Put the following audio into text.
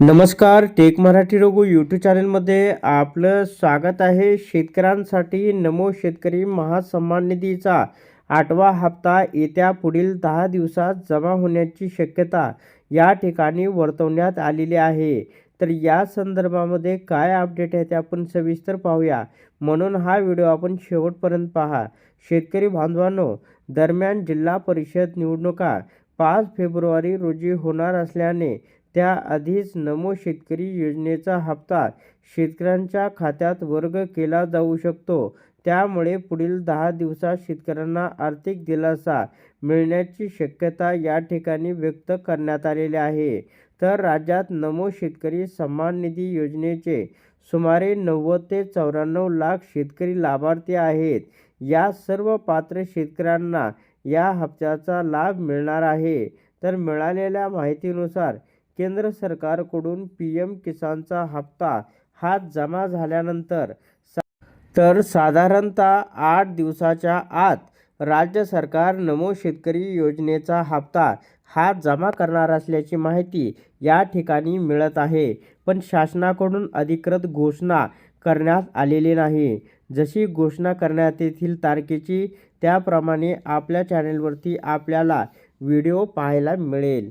नमस्कार टेक मराठी रोगो यूट्यूब चॅनलमध्ये आपलं स्वागत आहे. शेतकऱ्यांसाठी नमो शेतकरी महासन्मान निधीचा आठवा हप्ता येत्या पुढील दहा दिवसात जमा होण्याची शक्यता या ठिकाणी वर्तवण्यात आलेली आहे. तर या संदर्भामध्ये काय अपडेट आहे ते आपण सविस्तर पाहूया. म्हणून हा व्हिडिओ आपण शेवटपर्यंत पहा. शेतकरी बांधवांनो दरम्यान जिल्हा परिषद निवडणुका पाच फेब्रुवारी रोजी होणार असल्याने त्याआधीच नमो शेतकरी योजनेचा हप्ता शेतकऱ्यांच्या खात्यात वर्ग केला जाऊ शकतो. त्यामुळे पुढील दहा दिवसात शेतकऱ्यांना आर्थिक दिलासा मिळण्याची शक्यता या ठिकाणी व्यक्त करण्यात आलेली आहे. तर राज्यात नमो शेतकरी सन्मान निधी योजनेचे सुमारे नव्वद ते चौऱ्याण्णव लाख शेतकरी लाभार्थी आहेत. या सर्व पात्र शेतकऱ्यांना या हप्त्याचा लाभ मिळणार आहे. तर मिळालेल्या माहितीनुसार केंद्र सरकारकडून पी एम किसानचा हप्ता हा जमा झाल्यानंतर सा तर साधारणतः आठ दिवसाच्या आत राज्य सरकार नमो शेतकरी योजनेचा हप्ता हा जमा करणार असल्याची माहिती या ठिकाणी मिळत आहे. पण शासनाकडून अधिकृत घोषणा करण्यात आलेली नाही. जशी घोषणा करण्यात येथील तारखेची त्याप्रमाणे आपल्या चॅनेलवरती आपल्याला व्हिडिओ पाहायला मिळेल.